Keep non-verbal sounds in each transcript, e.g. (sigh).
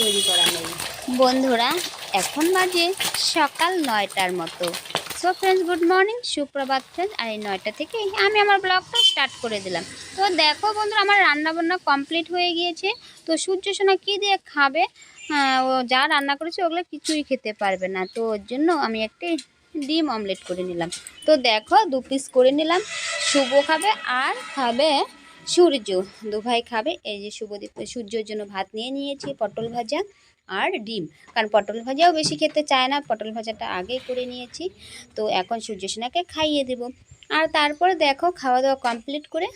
তৈরি করা নেই। বন্ধুরা, এখন বাজে সকাল নয়টার মতো। সো ফ্রেন্ডস গুড মর্নিং সুপ্রভাত ফ্রেন্ডস আর এই নয়টা থেকে আমি আমার ব্লগটা স্টার্ট করে দিলাম। তো দেখো বন্ধুরা, আমার রান্না বান্না কমপ্লিট হয়ে গিয়েছে। তো সূর্য সোনা কী দিয়ে খাবে ও যা রান্না করেছে ওগুলো কিছুই খেতে পারবে না। তো ওর জন্য আমি একটি ডিম অমলেট করে নিলাম। তো দেখো, দু পিস করে নিলাম। শুভ খাবে আর খাবে সূর্য। দু ভাই খাবে। এই যে শুভদীপ সূর্যর জন্য ভাত নিয়ে নিয়েছি, পটল ভাজা আর ডিম। কারণ পটল ভাজাও বেশি খেতে চায় না, পটল ভাজাটা আগেই করে নিয়েছি। তো এখন সূর্য সোনাকে খাইয়ে দেব। আর তারপরে দেখো খাওয়া দাওয়া কমপ্লিট করে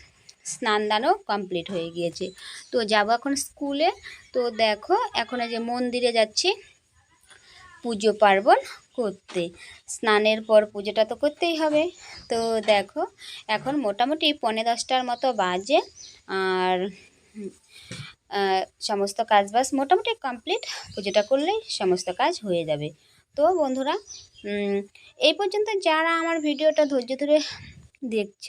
স্নান দানও কমপ্লিট হয়ে গিয়েছে। তো যাব এখন স্কুলে তো দেখো, এখন এই যে মন্দিরে যাচ্ছি। পুজো পার্বণ করতে। স্নানের পর পুজোটা তো করতেই হবে। তো দেখো, এখন মোটামুটি পৌনে দশটার মতো বাজে। আর সমস্ত কাজ বাজ মোটামুটি কমপ্লিট। পুজোটা করলেই সমস্ত কাজ হয়ে যাবে। তো বন্ধুরা এই পর্যন্ত যারা আমার ভিডিওটা ধৈর্য ধরে দেখছ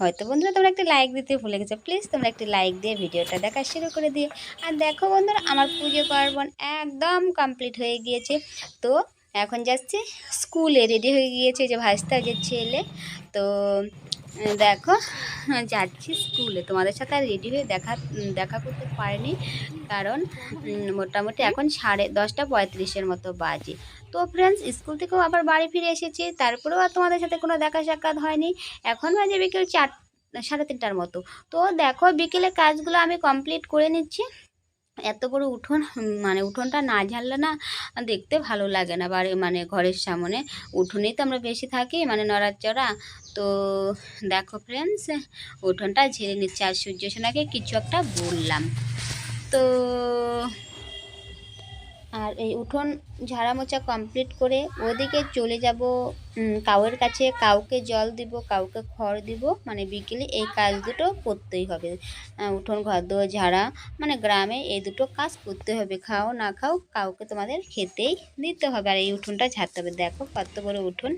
হয়তো বন্ধুরা তোমরা একটা লাইক দিতে ভুলে গেছো। প্লিজ তোমরা একটি লাইক দিয়ে ভিডিওটা দেখা শুরু করে দিও। আর দেখো বন্ধুরা, আমার পুজো পার্বণ একদম কমপ্লিট হয়ে গিয়েছে। তো এখন যাচ্ছে স্কুলে রেডি হয়ে গিয়েছে যে ভাজতে যে ছেলে। তো দেখো, যাচ্ছি স্কুলে। তোমাদের সাথে আর রেডি হয়ে দেখা দেখা করতে পারিনি, কারণ মোটামুটি এখন সাড়ে দশটা পঁয়ত্রিশের মতো বাজে। তো ফ্রেন্ডস স্কুল থেকেও আবার বাড়ি ফিরে এসেছি, তারপরেও আর তোমাদের সাথে কোনো দেখা সাক্ষাৎ হয়নি। এখন বাজে বিকেল চার, সাড়ে তিনটার মতো। তো দেখো, বিকেলে কাজগুলো আমি কমপ্লিট করে নিচ্ছি। এত বড় উঠোন মানে উঠোনটা না ঝাড়লে না দেখতে ভালো লাগে না বাড়ি মানে ঘরের সামনে। উঠোনেই তো আমরা বেশি থাকি মানে নড়াচড়া। তো দেখো ফ্রেন্ডস উঠোনটা ঝেড়ে নিচ্ছে। আর সূর্য সোনাকে কিছু একটা বললাম। তো আর এই উঠোন ঝাড়া মোছা কমপ্লিট করে ওদিকে চলে যাব কাউয়ের কাছে। কাউকে জল দিব, কাউকে খড় দিব। মানে বিকেলে এই কাজ দুটো করতেই হবে। উঠোন ঘর দো ঝাড়া মানে গ্রামে এই দুটো কাজ করতে হবে। খাও না খাও, কাউকে তোমাদের খেতেই দিতে হবে। আর এই উঠোনটা ঝাড়তে হবে। দেখো কত বড় উঠোন।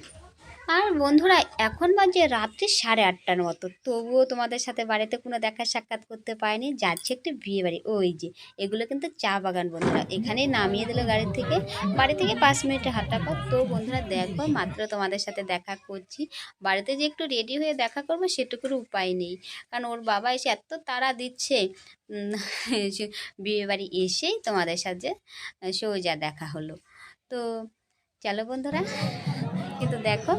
আর বন্ধুরা, এখন বাজে রাত্রি সাড়ে আটটার মতো। তবুও তোমাদের সাথে বাড়িতে কোনো দেখা সাক্ষাৎ করতে পারিনি। যাচ্ছে একটি বিয়ে বাড়ি। ওই যে, এগুলো কিন্তু চা বাগান বন্ধুরা। এখানেই নামিয়ে দিল গাড়ি থেকে। বাড়ি থেকে পাঁচ মিনিটে হাঁটা পর তো বন্ধুরা, দেখো, মাত্র তোমাদের সাথে দেখা করছি। বাড়িতে যে একটু রেডি হয়ে দেখা করব সেটুকুর উপায় নেই। কারণ ওর বাবা এসে এত তাড়া দিচ্ছে বিয়ে বাড়ি এসেই তোমাদের সাথে সোজা দেখা হলো। তো চলো বন্ধুরা কিন্তু দেখো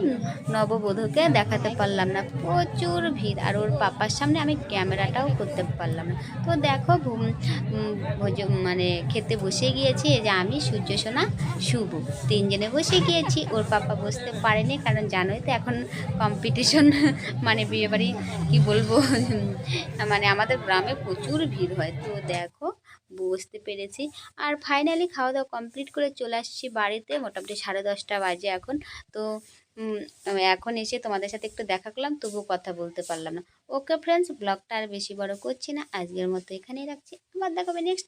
নববধূকে দেখাতে পারলাম না। প্রচুর ভিড়। আর ওর পাপার সামনে আমি ক্যামেরাটাও করতে পারলাম না। তো দেখো মানে খেতে বসে গিয়েছি। যে আমি, সূর্য, সোনা, শুভ। তিনজনে বসে গিয়েছি। ওর পাপা বসতে পারেনি, কারণ জানোই তো এখন কম্পিটিশন (laughs) মানে বিয়েবাড়ি কি বলব? (laughs) মানে আমাদের গ্রামে প্রচুর ভিড় হয়। তো দেখো বসতে পেরেছি। আর ফাইনালি খাওয়া দাওয়া কমপ্লিট করে চলে আসছি বাড়িতে। মোটামুটি সাড়ে দশটা বাজে এখন। তো এখন এসে তোমাদের সাথে একটু দেখা করলাম, তবুও কথা বলতে পারলাম না। ওকে ফ্রেন্ডস ব্লগটা আর বেশি বড় করছি না। আজকের মতো এখানেই রাখছি। আবার দেখাবে নেক্সট